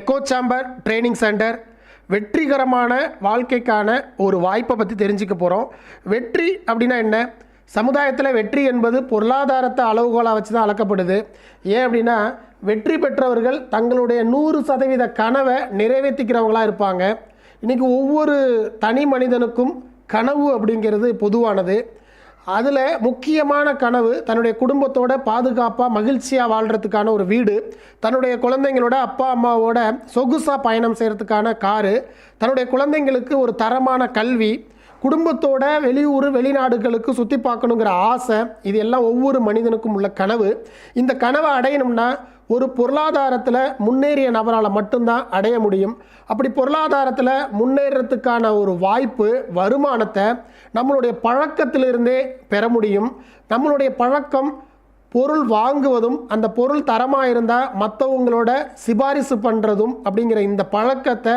Echo sambar training centre வெற்றிகரமான வாழ்க்கைக்கான ஒரு வாய்ப்பை பற்றி தெரிஞ்சுக்க போகிறோம் வெற்றி அப்படின்னா என்ன? சமுதாயத்தில் வெற்றி என்பது பொருளாதாரத்தை அளவுகோலாக வச்சு தான் அளக்கப்படுது. ஏன் அப்படின்னா வெற்றி பெற்றவர்கள் தங்களுடைய நூறு சதவீத கனவை நிறைவேற்றிக்கிறவங்களாக இருப்பாங்க. இன்றைக்கி ஒவ்வொரு தனி மனிதனுக்கும் கனவு அப்படிங்கிறது பொதுவானது. அதில் முக்கியமான கனவு தன்னுடைய குடும்பத்தோட பாதுகாப்பாக மகிழ்ச்சியாக வாழ்கிறதுக்கான ஒரு வீடு தன்னுடைய குழந்தைங்களோட அப்பா அம்மாவோட சொகுசாக பயணம் செய்கிறதுக்கான காரு தன்னுடைய குழந்தைங்களுக்கு ஒரு தரமான கல்வி குடும்பத்தோட வெளியூர் வெளிநாடுகளுக்கு சுற்றி பார்க்கணுங்கிற ஆசை இது எல்லாம் ஒவ்வொரு மனிதனுக்கும் உள்ள கனவு. இந்த கனவை அடையணும்னா ஒரு பொருளாதாரத்தில் முன்னேறிய நபரால் மட்டும்தான் அடைய முடியும். அப்படி பொருளாதாரத்தில் முன்னேறத்துக்கான ஒரு வாய்ப்பு வருமானத்தை நம்மளுடைய பழக்கத்திலிருந்தே பெற முடியும். நம்மளுடைய பழக்கம் பொருள் வாங்குவதும் அந்த பொருள் தரமாக இருந்தால் மற்றவங்களோட சிபாரிசு பண்ணுறதும் அப்படிங்கிற இந்த பழக்கத்தை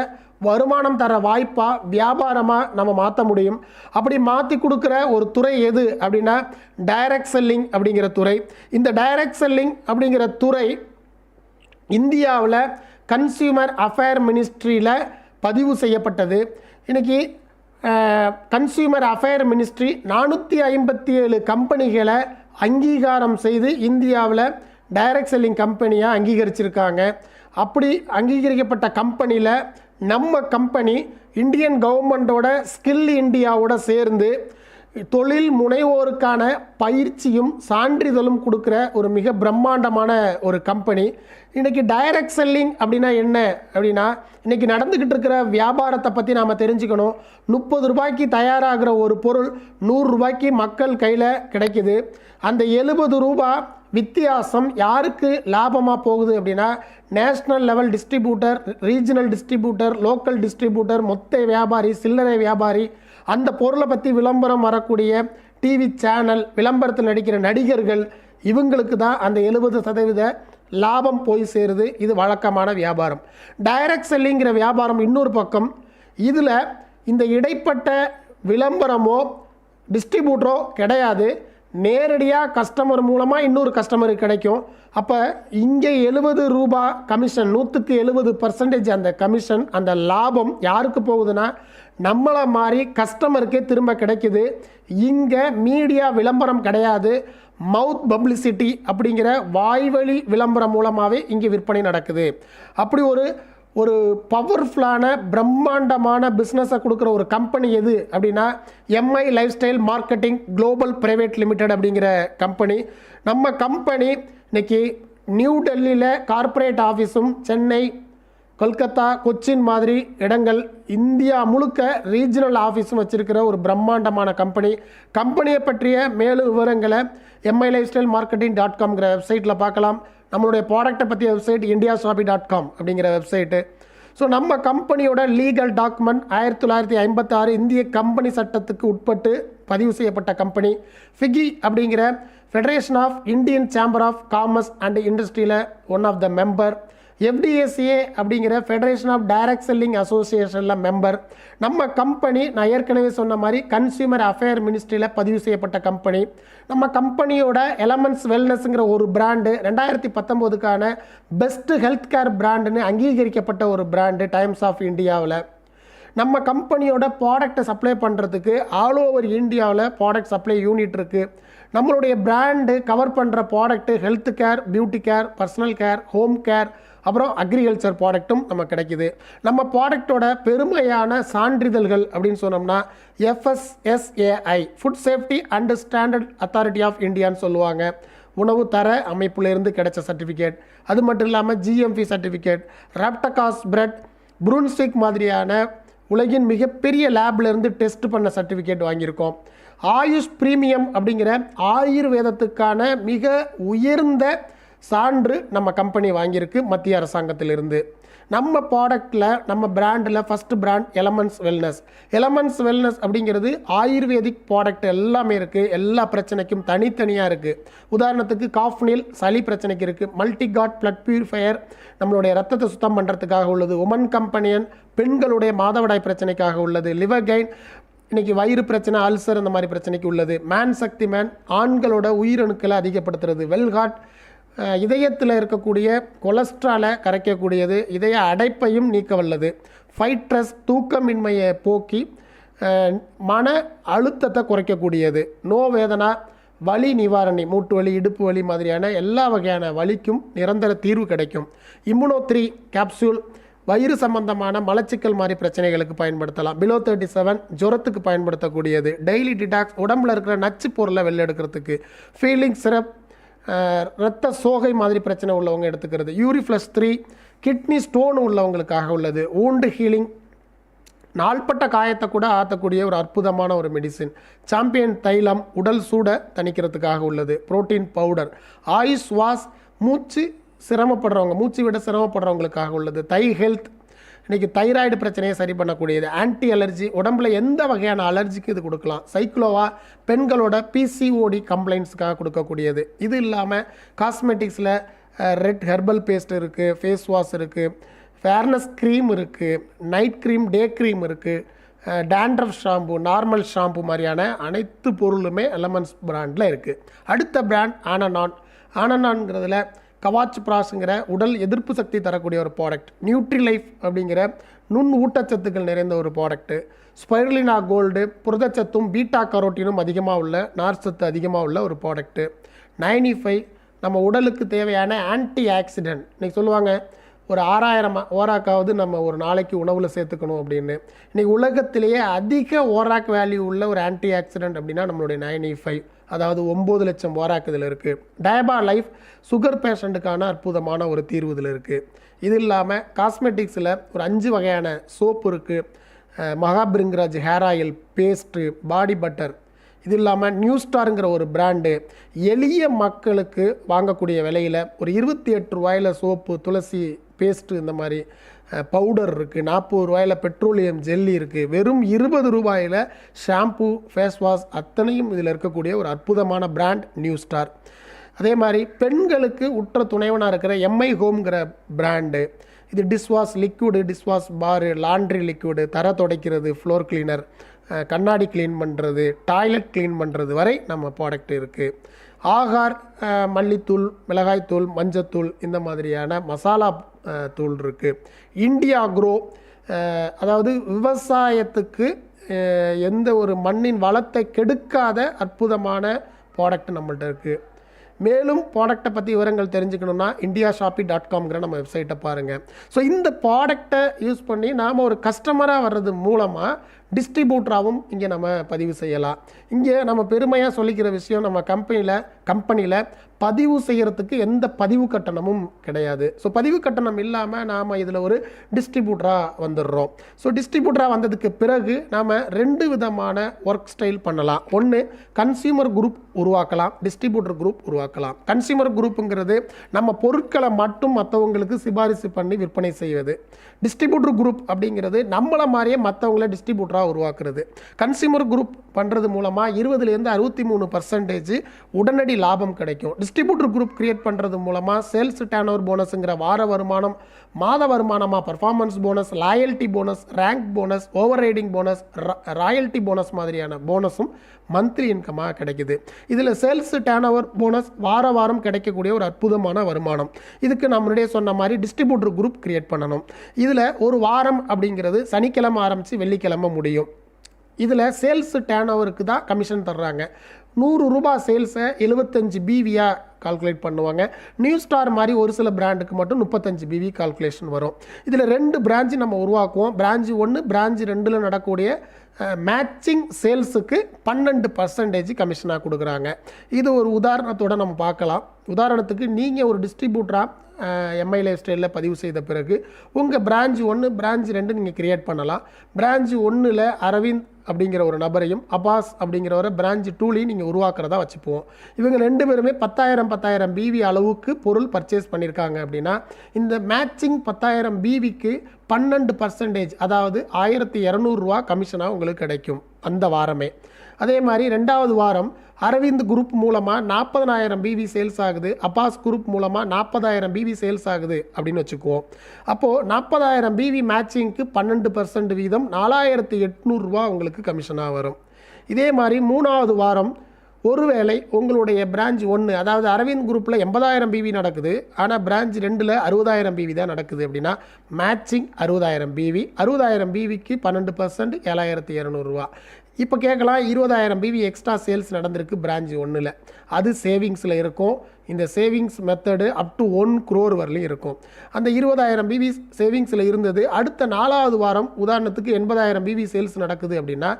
வருமானம் தர வாய்ப்பாக வியாபாரமாக நம்ம மாற்ற முடியும். அப்படி மாற்றி கொடுக்குற ஒரு துறை எது அப்படின்னா டைரக்ட் செல்லிங் அப்படிங்கிற துறை. இந்த டைரக்ட் செல்லிங் அப்படிங்கிற துறை இந்தியாவில் கன்சியூமர் அஃபேர் மினிஸ்ட்ரியில் பதிவு செய்யப்பட்டது. இன்றைக்கி கன்சியூமர் அஃபேர் மினிஸ்ட்ரி நானூற்றி ஐம்பத்தி ஏழு கம்பெனிகளை அங்கீகாரம் செய்து இந்தியாவில் டைரக்ட் செல்லிங் கம்பெனியாக அங்கீகரிச்சிருக்காங்க. அப்படி அங்கீகரிக்கப்பட்ட கம்பெனியில் நம்ம கம்பெனி இந்தியன் கவர்மெண்ட்டோட ஸ்கில் இந்தியாவோட சேர்ந்து தொழில் முனைவோருக்கான பயிற்சியும் சான்றிதழும் கொடுக்குற ஒரு மிக பிரம்மாண்டமான ஒரு கம்பெனி. இன்றைக்கி டைரக்ட் செல்லிங் அப்படின்னா என்ன? அப்படின்னா இன்றைக்கி நடந்துக்கிட்டு இருக்கிற வியாபாரத்தை பற்றி நாம் தெரிஞ்சுக்கணும். முப்பது ரூபாய்க்கு தயாராகிற ஒரு பொருள் நூறுரூபாய்க்கு மக்கள் கையில் கிடைக்குது. அந்த எழுபது ரூபா வித்தியாசம் யாருக்கு லாபமாக போகுது அப்படின்னா national level distributor regional distributor local distributor மொத்த வியாபாரி சில்லறை வியாபாரி அந்த பொருளை பற்றி விளம்பரம் வரக்கூடிய டிவி சேனல் விளம்பரத்தில் நடிக்கிற நடிகர்கள் இவங்களுக்கு தான் அந்த எழுபது சதவீத லாபம் போய் சேருது. இது வழக்கமான வியாபாரம். டைரக்ட் செல்லிங்கிற வியாபாரம் இன்னொரு பக்கம். இதில் இந்த இடைப்பட்ட விளம்பரமோ டிஸ்ட்ரிபியூட்டரோ கிடையாது. நேரடியாக கஸ்டமர் மூலமாக இன்னொரு கஸ்டமருக்கு கிடைக்கும். அப்போ இங்கே எழுபது ரூபா கமிஷன் நூற்றுக்கு எழுபது பர்சன்டேஜ் அந்த கமிஷன் அந்த லாபம் யாருக்கு போகுதுன்னா நம்மளை மாதிரி கஸ்டமருக்கே திரும்ப கிடைக்குது. இங்கே மீடியா விளம்பரம் கிடையாது. மவுத் பப்ளிசிட்டி அப்படிங்கிற வாய்வழி விளம்பரம் மூலமாகவே இங்கே விற்பனை நடக்குது. அப்படி ஒரு ஒரு பவர்ஃபுல்லான பிரம்மாண்டமான பிஸ்னஸை கொடுக்குற ஒரு கம்பெனி எது அப்படின்னா MI lifestyle marketing global private limited அப்படிங்கிற கம்பெனி நம்ம கம்பெனி இன்னைக்கு நியூ டெல்லியில் கார்ப்பரேட் ஆஃபீஸும் சென்னை கொல்கத்தா கொச்சின் மாதிரி இடங்கள் இந்தியா முழுக்க ரீஜனல் ஆஃபீஸும் வச்சுருக்கிற ஒரு பிரம்மாண்டமான கம்பெனி கம்பெனியை பற்றிய மேலும் விவரங்களை MI life style marketing dot காம்ங்கிற வெப்சைட்டில் பார்க்கலாம். நம்மளுடைய ப்ராடக்ட்டை பற்றிய website India shoppy dot com அப்படிங்கிற வெப்சைட்டு ஸோ நம்ம கம்பெனியோட லீகல் டாக்குமெண்ட் ஆயிரத்தி தொள்ளாயிரத்தி ஐம்பத்தாறு இந்திய கம்பெனி சட்டத்துக்கு உட்பட்டு பதிவு செய்யப்பட்ட கம்பெனி ஃபிகி அப்படிங்கிற federation of Indian chamber of commerce and இண்டஸ்ட்ரியில் one of the member FDSCA அப்படிங்கிற ஃபெடரேஷன் ஆஃப் டைரக்ட் செல்லிங் அசோசியேஷனில் மெம்பர் நம்ம கம்பெனி நான் ஏற்கனவே சொன்ன மாதிரி கன்சியூமர் அஃபேர் மினிஸ்ட்ரியில் பதிவு செய்யப்பட்ட கம்பெனி நம்ம கம்பெனியோட எலமெண்ட்ஸ் வெல்னஸ்ங்கிற ஒரு பிராண்டு ரெண்டாயிரத்தி பத்தொம்போதுக்கான பெஸ்ட்டு ஹெல்த் கேர் பிராண்டுன்னு அங்கீகரிக்கப்பட்ட ஒரு பிராண்டு டைம்ஸ் ஆஃப் இந்தியாவில் நம்ம கம்பெனியோட ப்ராடக்ட்டை சப்ளை பண்ணுறதுக்கு ஆல் ஓவர் இந்தியாவில் ப்ராடக்ட் சப்ளை யூனிட் இருக்குது நம்மளுடைய பிராண்டு கவர் பண்ணுற product health care beauty care personal care home care அப்புறம் அக்ரிகல்ச்சர் ப்ராடக்ட்டும் நம்ம கிடைக்குது. நம்ம ப்ராடக்டோட பெருமையான சான்றிதழ்கள் அப்படின்னு சொன்னோம்னா FSSAI food safety and standard authority of இந்தியான்னு சொல்லுவாங்க. உணவு தர அமைப்புலேருந்து கிடைச்ச சர்டிஃபிகேட் அது மட்டும் இல்லாமல் ஜிஎம்பி சர்டிஃபிகேட் ராப்டகாஸ் பிரெட் ப்ரூன்ஸ்டிக் மாதிரியான உலகின் மிகப்பெரிய லேப்லேருந்து டெஸ்ட் பண்ண சர்டிஃபிகேட் வாங்கியிருக்கோம். ஆயுஷ் பிரீமியம் அப்படிங்கிற ஆயுர்வேதத்துக்கான மிக உயர்ந்த சான்று நம்ம கம்பெனி வாங்கியிருக்கு மத்திய அரசாங்கத்திலிருந்து. நம்ம ப்ராடக்டில் நம்ம பிராண்டில் first brand elements wellness elements wellness அப்படிங்கிறது ஆயுர்வேதிக் ப்ராடக்ட் எல்லாமே இருக்குது எல்லா பிரச்சனைக்கும் தனித்தனியாக இருக்குது உதாரணத்துக்கு காஃப்னில் சளி பிரச்சனைக்கு இருக்குது மல்டிகாட் பிளட் பியூரிஃபையர் நம்மளுடைய ரத்தத்தை சுத்தம் பண்ணுறதுக்காக உள்ளது. உமன் கம்பெனியன் பெண்களுடைய மாதவிடாய் பிரச்சனைக்காக உள்ளது. லிவர் கைன் இன்றைக்கி வயிறு பிரச்சனை அல்சர் இந்த மாதிரி பிரச்சனைக்கு உள்ளது. மேன் சக்தி மேன் ஆண்களோட உயிரணுக்களை அதிகப்படுத்துறது. வெல்காட் இதயத்தில் இருக்கக்கூடிய கொலஸ்ட்ராலை கரைக்கக்கூடியது இதய அடைப்பையும் நீக்க வல்லது ஃபைட்ரஸ் தூக்கமின்மையை போக்கி மன அழுத்தத்தை குறைக்கக்கூடியது. நோ வேதனா வலி நிவாரணி மூட்டு வலி இடுப்பு வலி மாதிரியான எல்லா வகையான வலிக்கும் நிரந்தர தீர்வு கிடைக்கும். இம்முனோ த்ரீ கேப்சூல் வயிறு சம்பந்தமான மலச்சிக்கல் மாதிரி பிரச்சனைகளுக்கு பயன்படுத்தலாம். பிலோ தேர்ட்டி செவன் ஜுரத்துக்கு பயன்படுத்தக்கூடியது. டெய்லி டிடாக்ஸ் உடம்புல இருக்கிற நச்சு பொருளை வெளில எடுக்கிறதுக்கு ஃபீலிங் சிரப் ரத்த சோகை மாதிரி பிரச்சனை உள்ளவங்க எடுத்துக்கிறது. யூரிஃப்ளஸ் த்ரீ கிட்னி ஸ்டோன் உள்ளவங்களுக்காக உள்ளது. ஊண்டு ஹீலிங் நாள்பட்ட காயத்தை கூட ஆற்றக்கூடிய ஒரு அற்புதமான ஒரு மெடிசின் சாம்பியன் தைலம் உடல் சூட தணிக்கிறதுக்காக உள்ளது. புரோட்டீன் பவுடர் ஆயுஷ் வாஸ் மூச்சு சிரமப்படுறவங்க மூச்சு விட சிரமப்படுறவங்களுக்காக உள்ளது. தை ஹெல்த் இன்றைக்கி தைராய்டு பிரச்சனையை சரி பண்ணக்கூடியது. ஆன்டி அலர்ஜி உடம்புல எந்த வகையான அலர்ஜிக்கு இது கொடுக்கலாம்? சைக்ளோவா பெண்களோட பிசிஓடி கம்ப்ளைண்ட்ஸ்க்காக கொடுக்கக்கூடியது. இது இல்லாமல் காஸ்மெட்டிக்ஸில் ரெட் ஹெர்பல் பேஸ்ட் இருக்குது ஃபேஸ் வாஷ் இருக்குது ஃபேர்னஸ் க்ரீம் இருக்குது நைட் க்ரீம் டே க்ரீம் இருக்குது டேண்ட்ரஃப் ஷாம்பு நார்மல் ஷாம்பு மாதிரியான அனைத்து பொருளுமே எலமெண்ட்ஸ் பிராண்டில் இருக்குது அடுத்த பிராண்ட் ஆனனான் ஆனனான்ங்கிறதுல கவாச் ப்ராஸுங்கிற உடல் எதிர்ப்பு சக்தி தரக்கூடிய ஒரு ப்ராடக்ட் நியூட்ரி லைஃப் அப்படிங்கிற நுண் ஊட்டச்சத்துக்கள் நிறைந்த ஒரு ப்ராடக்ட்டு ஸ்பைருலினா கோல்டு புரதச்சத்தும் பீட்டா கரோட்டினும் அதிகமாக உள்ள நார்ச்சத்து அதிகமாக உள்ள ஒரு ப்ராடக்ட்டு நைன்டி ஃபைவ் நம்ம உடலுக்கு தேவையான ஆன்டி ஆக்சிடென்ட் இன்றைக்கி சொல்லுவாங்க ஒரு ஆறாயிரம் ஓராக்காவது நம்ம ஒரு நாளைக்கு உணவில் சேர்த்துக்கணும் அப்படின்னு. இன்றைக்கி உலகத்திலேயே அதிக ஓராக் வேல்யூ உள்ள ஒரு ஆன்டி ஆக்சிடென்ட் அப்படின்னா நம்மளுடைய நைன் ஃபைவ் அதாவது ஒம்பது லட்சம் ஓராக் இதில் இருக்குது டயபா லைஃப் சுகர் பேஷண்ட்டுக்கான அற்புதமான ஒரு தீர்வு இதில் இருக்குது இது இல்லாமல் காஸ்மெட்டிக்ஸில் ஒரு அஞ்சு வகையான சோப்பு இருக்குது Mahabhringraj hair oil paste body butter இது இல்லாமல் நியூ ஸ்டாருங்கிற ஒரு பிராண்டு எளிய மக்களுக்கு வாங்கக்கூடிய விலையில் ஒரு இருபத்தி எட்டு ரூபாயில் சோப்பு துளசி பேஸ்ட்டு இந்த மாதிரி பவுடர் இருக்குது நாற்பது ரூபாயில் பெட்ரோலியம் ஜெல்லி இருக்குது வெறும் இருபது ரூபாயில் ஷாம்பு ஃபேஸ் வாஷ் அத்தனையும் இதில் இருக்கக்கூடிய ஒரு அற்புதமான பிராண்ட் நியூ ஸ்டார் அதே மாதிரி பெண்களுக்கு உற்ற துணைவனாக இருக்கிற எம்ஐ ஹோம்ங்கிற பிராண்டு இது dishwash liquid dishwash bar laundry liquid தர துடைக்கிறது ஃப்ளோர் கிளீனர் கண்ணாடி க்ளீன் பண்ணுறது டாய்லெட் க்ளீன் பண்ணுறது வரை நம்ம ப்ராடக்ட் இருக்குது ஆகார் மல்லித்தூள் மிளகாய்த்தூள் மஞ்சத்தூள் இந்த மாதிரியான மசாலா தூள் இருக்குது இந்தியா குரோ அதாவது விவசாயத்துக்கு எந்த ஒரு மண்ணின் வளத்தை கெடுக்காத அற்புதமான ப்ராடக்ட் நம்மள்ட்ட இருக்குது மேலும் ப்ராடக்ட்டை பற்றி விவரங்கள் தெரிஞ்சுக்கணுன்னா இந்தியா ஷாப்பி டாட் காம்ங்கிற நம்ம வெப்சைட்டை பாருங்கள் ஸோ இந்த ப்ராடக்ட்டை யூஸ் பண்ணி நாம் ஒரு கஸ்டமராக வர்றது மூலமாக டிஸ்ட்ரிபியூட்டராகவும் இங்கே நம்ம பதிவு செய்யலாம். இங்கே நம்ம பெருமையாக சொல்லிக்கிற விஷயம் நம்ம கம்பெனியில் கம்பெனியில் பதிவு செய்கிறதுக்கு எந்த பதிவு கட்டணமும் கிடையாது. ஸோ பதிவு கட்டணம் இல்லாமல் நாம் இதில் ஒரு டிஸ்ட்ரிபியூட்டராக வந்துடுறோம். ஸோ டிஸ்ட்ரிபியூட்டராக வந்ததுக்கு பிறகு நாம் ரெண்டு விதமான ஒர்க் ஸ்டைல் பண்ணலாம். ஒன்று கன்சியூமர் குரூப் உருவாக்கலாம் டிஸ்ட்ரிபியூட்டர் குரூப் உருவாக்கலாம். கன்சியூமர் குரூப்புங்கிறது நம்ம பொருட்களை மட்டும் மற்றவங்களுக்கு சிபாரிசு பண்ணி விற்பனை செய்வது. டிஸ்ட்ரிபியூட்டர் குரூப் அப்படிங்கிறது நம்மளை மாதிரியே மற்றவங்கள டிஸ்ட்ரிபியூட்டராக உருவாக்குறது. கன்சியூமர் குரூப் பண்ணுறது மூலமாக இருபதுலேருந்து அறுபத்தி மூணு பர்சன்டேஜ் உடனடி லாபம் கிடைக்கும். டிஸ்ட்ரிபியூட்டர் குரூப் கிரியேட் பண்ணுறது மூலமாக சேல்ஸ் டேன் ஓவர் போனஸுங்கிற வார வருமானம் மாத வருமானமாக performance bonus loyalty bonus rank bonus over riding bonus royalty bonus மாதிரியான போனஸும் மந்த்லி இன்கமாக கிடைக்குது. இதில் சேல்ஸ் டேன் ஓவர் போனஸ் வார வாரம் கிடைக்கக்கூடிய ஒரு அற்புதமான வருமானம். இதுக்கு நம்மளுடைய முன்னாடியே சொன்ன மாதிரி டிஸ்ட்ரிபியூட்டர் குரூப் கிரியேட் பண்ணணும். இதில் ஒரு வாரம் அப்படிங்கிறது சனிக்கிழமை ஆரம்பித்து வெள்ளிக்கிழமை முடியும். முடியும். இதில் சேல்ஸ் டேன் ஓவருக்கு தான் கமிஷன் தர்றாங்க. நூறு ரூபாய் சேல்ஸை எழுபத்தஞ்சு பிவியாக கால்குலேட் பண்ணுவாங்க. நியூ ஸ்டார் மாதிரி ஒரு சில பிராண்டுக்கு மட்டும் முப்பத்தஞ்சு பிவி கால்குலேஷன் வரும். இதில் ரெண்டு பிராஞ்சு நம்ம உருவாக்குவோம். பிராஞ்சு ஒன்று பிராஞ்சு ரெண்டில் நடக்கக்கூடிய மேட்சிங் சேல்ஸுக்கு பன்னெண்டு பர்சன்டேஜ் கமிஷனாக கொடுக்குறாங்க. இது ஒரு உதாரணத்தோட நம்ம பார்க்கலாம். உதாரணத்துக்கு நீங்கள் ஒரு டிஸ்ட்ரிபியூட்டராக எம்ஐ லைஃப் ஸ்டைலில் பதிவு செய்த பிறகு உங்கள் பிரான்ச் ஒன்று பிரான்ச் ரெண்டு நீங்கள் கிரியேட் பண்ணலாம். பிரான்ச் ஒன்றில் அரவிந்த் அப்படிங்கிற ஒரு நபரையும் அபாஸ் அப்படிங்கிறவரை பிரான்ச் டூலையும் நீங்கள் உருவாக்குறதா வச்சுப்போம். இவங்க ரெண்டு பேருமே பத்தாயிரம் பத்தாயிரம் பிவி அளவுக்கு பொருள் பர்ச்சேஸ் பண்ணியிருக்காங்க அப்படின்னா இந்த மேட்சிங் பத்தாயிரம் பிவிக்கு பன்னெண்டு பர்சன்டேஜ் அதாவது ஆயிரத்தி இரநூறுவா கமிஷனாக உங்களுக்கு கிடைக்கும் அந்த வாரமே. அதே மாதிரி ரெண்டாவது வாரம் அரவிந்த் குரூப் மூலமாக நாற்பதனாயிரம் பிவி சேல்ஸ் ஆகுது. அப்பாஸ் குரூப் மூலமாக நாற்பதாயிரம் பிவி சேல்ஸ் ஆகுது அப்படின்னு வச்சுக்குவோம். அப்போது நாற்பதாயிரம் பிவி மேட்சிங்க்கு பன்னெண்டு பர்சன்ட் வீதம் நாலாயிரத்தி எட்நூறுரூவா உங்களுக்கு கமிஷனாக வரும். இதே மாதிரி மூணாவது வாரம் ஒருவேளை உங்களுடைய பிரான்ச் ஒன்று அதாவது அரவிந்த் குரூப்பில் எண்பதாயிரம் பிவி நடக்குது. ஆனால் பிரான்ச் ரெண்டில் அறுபதாயிரம் பிவி தான் நடக்குது அப்படின்னா மேட்சிங் அறுபதாயிரம் பிவி அறுபதாயிரம் பிவிக்கு பன்னெண்டு பர்சன்ட் ஏழாயிரத்தி இரநூறுவா இப்போ கேட்கலாம் இருபதாயிரம் பிவி எக்ஸ்ட்ரா சேல்ஸ் நடந்திருக்கு பிரான்ச் ஒன்றில் அது சேவிங்ஸில் இருக்கும். இந்த savings method up to one crore வரலையும் இருக்கும். அந்த இருபதாயிரம் பிவி சேவிங்ஸில் இருந்தது. அடுத்த நாலாவது வாரம் உதாரணத்துக்கு எண்பதாயிரம் பிவி சேல்ஸ் நடக்குது அப்படின்னா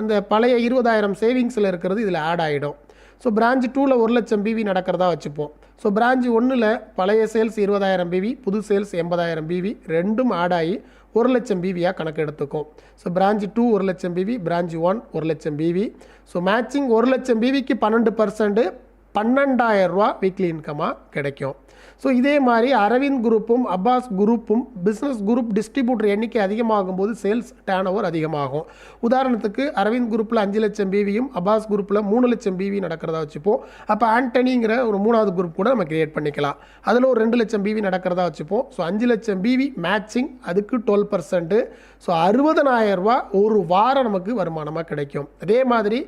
அந்த பழைய இருபதாயிரம் சேவிங்ஸில் இருக்கிறது இதில் ஆட் ஆகிடும் ஸோ பிரான்ச் டூவில் ஒரு லட்சம் பிவி நடக்கிறதா வச்சுப்போம். ஸோ பிரான்ச் ஒன்றில் பழைய சேல்ஸ் இருபதாயிரம் பிவி புது சேல்ஸ் எண்பதாயிரம் பிவி ரெண்டும் ஆட் ஆகி ஒரு லட்சம் பிவியாக கணக்கு எடுத்துக்கும். ஸோ பிரான்ச் டூ ஒரு லட்சம் பிவி பிரான்ச் ஒன் ஒரு லட்சம் பிவி ஸோ மேட்சிங் ஒரு லட்சம் பிவிக்கு பன்னெண்டு பர்சன்ட்டு பன்னெண்டாயிரம் ரூபா வீக்லி இன்கமாக கிடைக்கும். ஸோ இதே மாதிரி அரவிந்த் குரூப்பும் அப்பாஸ் குரூப்பும் பிஸ்னஸ் குரூப் டிஸ்ட்ரிபியூட்டர் எண்ணிக்கை அதிகமாகும் போது சேல்ஸ் டேர்ன் ஓவர் அதிகமாகும். உதாரணத்துக்கு அரவிந்த் குரூப்பில் அஞ்சு லட்சம் பிவியும் அப்பாஸ் குரூப்பில் மூணு லட்சம் பிவி நடக்கிறதா வச்சுப்போம். அப்போ ஆண்டனிங்கிற ஒரு மூணாவது குரூப் கூட நம்ம கிரியேட் பண்ணிக்கலாம். அதில் ஒரு ரெண்டு லட்சம் பிவி நடக்கிறதா வச்சுப்போம். ஸோ அஞ்சு லட்சம் பிவி மேட்சிங் அதுக்கு டுவெல் பர்சன்ட்டு ஸோ அறுபதனாயிரரூபா ஒரு வாரம் நமக்கு வருமானமாக கிடைக்கும். அதே மாதிரி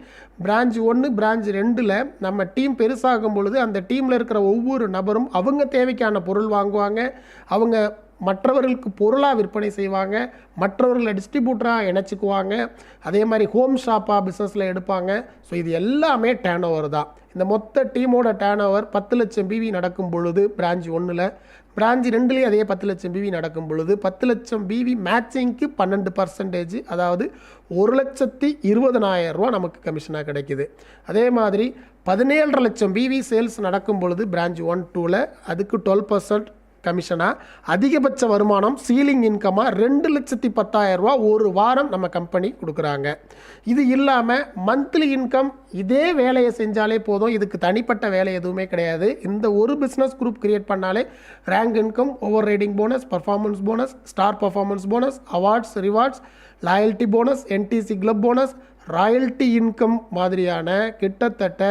பிரான்ச் ஒன்று பிரான்ச் ரெண்டில் நம்ம டீம் பெருசாகும் பொழுது அந்த டீமில் இருக்கிற ஒவ்வொரு நபரும் அவங்க தேவைக்கான பொருள் வாங்குவாங்க. அவங்க மற்றவர்களுக்கு பொருளாக விற்பனை செய்வாங்க. மற்றவர்களை டிஸ்ட்ரிபியூட்டராக இணைச்சிக்குவாங்க. அதே மாதிரி ஹோம் ஷாப்பாக பிஸ்னஸில் எடுப்பாங்க. ஸோ இது எல்லாமே டேர்ன் ஓவர் தான். இந்த மொத்த டீமோட டேர்ன் ஓவர் பத்து லட்சம் பிவி நடக்கும் பொழுது பிரான்ச் ஒன்றில் பிரான்ச் ரெண்டுலேயும் அதே பத்து லட்சம் பிவி நடக்கும் பொழுது பத்து லட்சம் பிவி மேட்சிங்க்கு பன்னெண்டு பர்சன்டேஜ் அதாவது ஒரு லட்சத்தி இருபதனாயிரம் ரூபா நமக்கு கமிஷனாக கிடைக்குது. அதே மாதிரி பதினேழரை லட்சம் பிவி சேல்ஸ் நடக்கும் பொழுது பிரான்ச் ஒன் டூவில் அதுக்கு டுவெல் பர்சன்ட் கமிஷனாக அதிகபட்ச வருமானம் சீலிங் இன்கமாக ரெண்டு லட்சத்தி பத்தாயிரம் ரூபா ஒரு வாரம் நம்ம கம்பெனி கொடுக்குறாங்க. இது இல்லாமல் மந்த்லி இன்கம் இதே வேலையை செஞ்சாலே போதும். இதுக்கு தனிப்பட்ட வேலை எதுவுமே கிடையாது. இந்த ஒரு பிஸ்னஸ் குரூப் கிரியேட் பண்ணாலே rank income over riding bonus performance bonus star performance bonus awards rewards loyalty bonus NTC club bonus royalty income மாதிரியான கிட்டத்தட்ட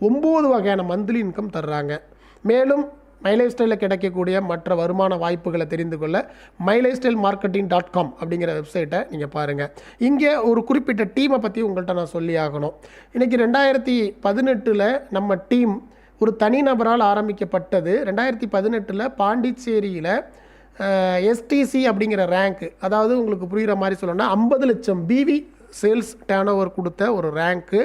ஒம்பது வகையான மந்த்லி இன்கம் தர்றாங்க. மேலும் மைலை ஸ்டைலில் கிடைக்கக்கூடிய மற்ற வருமான வாய்ப்புகளை தெரிந்து கொள்ள MI life style marketing dot com அப்படிங்கிற வெப்சைட்டை நீங்கள் பாருங்கள் இங்கே ஒரு குறிப்பிட்ட டீமை பற்றி உங்கள்கிட்ட நான் சொல்லி ஆகணும். இன்றைக்கி ரெண்டாயிரத்தி பதினெட்டில் நம்ம டீம் ஒரு தனிநபரால் ஆரம்பிக்கப்பட்டது. ரெண்டாயிரத்தி பதினெட்டில் பாண்டிச்சேரியில் எஸ்டிசி அப்படிங்கிற ரேங்க் அதாவது உங்களுக்கு புரிகிற மாதிரி சொல்லணும்னா ஐம்பது லட்சம் பிவி சேல்ஸ் டேர்ன் ஓவர் கொடுத்த ஒரு ரேங்க்கு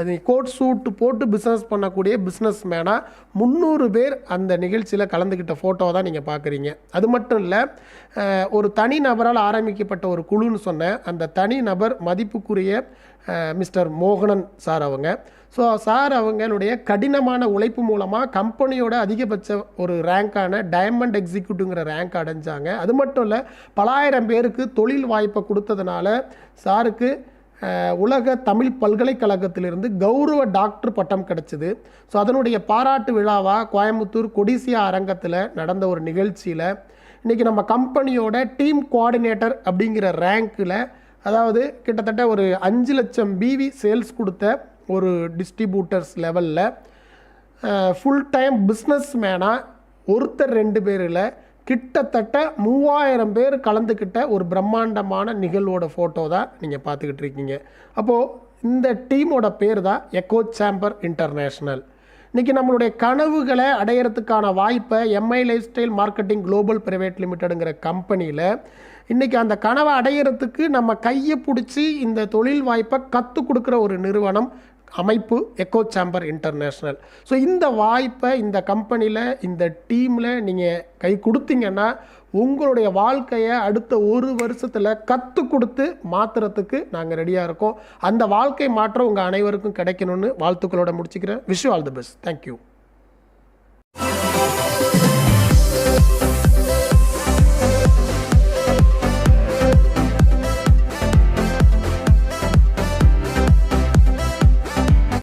அது கோட் சூட்டு போட்டு பிஸ்னஸ் பண்ணக்கூடிய பிஸ்னஸ் மேனாக முந்நூறு பேர் அந்த நிகழ்ச்சியில் கலந்துக்கிட்ட ஃபோட்டோ தான் நீங்கள் பார்க்குறீங்க அது மட்டும் இல்லை ஒரு தனி நபரால் ஆரம்பிக்கப்பட்ட ஒரு குழுன்னு சொன்னேன். அந்த தனி நபர் மதிப்புக்குரிய மிஸ்டர் மோகனன் சார் அவங்க. ஸோ சார் அவங்களுடைய கடினமான உழைப்பு மூலமாக கம்பெனியோட அதிகபட்ச ஒரு ரேங்கான டைமண்ட் எக்ஸிக்யூட்டிவ்ங்கிற ரேங்க் அடைஞ்சாங்க. அது மட்டும் இல்லை பலாயிரம் பேருக்கு தொழில் வாய்ப்பை கொடுத்ததுனால சாருக்கு உலக தமிழ் பல்கலைக்கழகத்திலிருந்து கௌரவ டாக்டர் பட்டம் கிடச்சிது. ஸோ அதனுடைய பாராட்டு விழாவாக கோயம்புத்தூர் கொடிசியா அரங்கத்தில் நடந்த ஒரு நிகழ்ச்சியில் இன்றைக்கி நம்ம கம்பெனியோட டீம் கோஆர்டினேட்டர் அப்படிங்கிற ரேங்க்கில் அதாவது கிட்டத்தட்ட ஒரு அஞ்சு லட்சம் பிவி சேல்ஸ் கொடுத்த ஒரு டிஸ்ட்ரிபியூட்டர்ஸ் லெவலில் ஃபுல் டைம் பிஸ்னஸ் மேனாக ஒருத்தர் ரெண்டு பேரில் கிட்டத்தட்ட மூவாயிரம் பேர் கலந்துக்கிட்ட ஒரு பிரம்மாண்டமான நிகழ்வோட ஃபோட்டோ தான் நீங்கள் பார்த்துக்கிட்டு இருக்கீங்க. அப்போது இந்த டீமோட பேர் தான் எக்கோ சாம்பர் இன்டர்நேஷ்னல் இன்றைக்கி நம்மளுடைய கனவுகளை அடையிறதுக்கான வாய்ப்பை MI life style marketing global private லிமிட்டடுங்கிற கம்பெனியில் இன்றைக்கி அந்த கனவை அடையிறதுக்கு நம்ம கையை பிடிச்சி இந்த தொழில் வாய்ப்பை கற்றுக் கொடுக்குற ஒரு நிறுவனம் அமைப்பு எக்கோ சாம்பர் இன்டர்நேஷ்னல் ஸோ இந்த வாய்ப்பை இந்த கம்பெனியில் இந்த டீமில் நீங்கள் கை கொடுத்தீங்கன்னா உங்களுடைய வாழ்க்கையை அடுத்த ஒரு வருஷத்தில் கற்றுக் கொடுத்து மாற்றுறதுக்கு நாங்கள் ரெடியாக இருக்கோம். அந்த வாழ்க்கை மாற்றம் உங்கள் அனைவருக்கும் கிடைக்கணும்னு வாழ்த்துக்களோட முடிச்சுக்கிறேன். Wish all the best thank you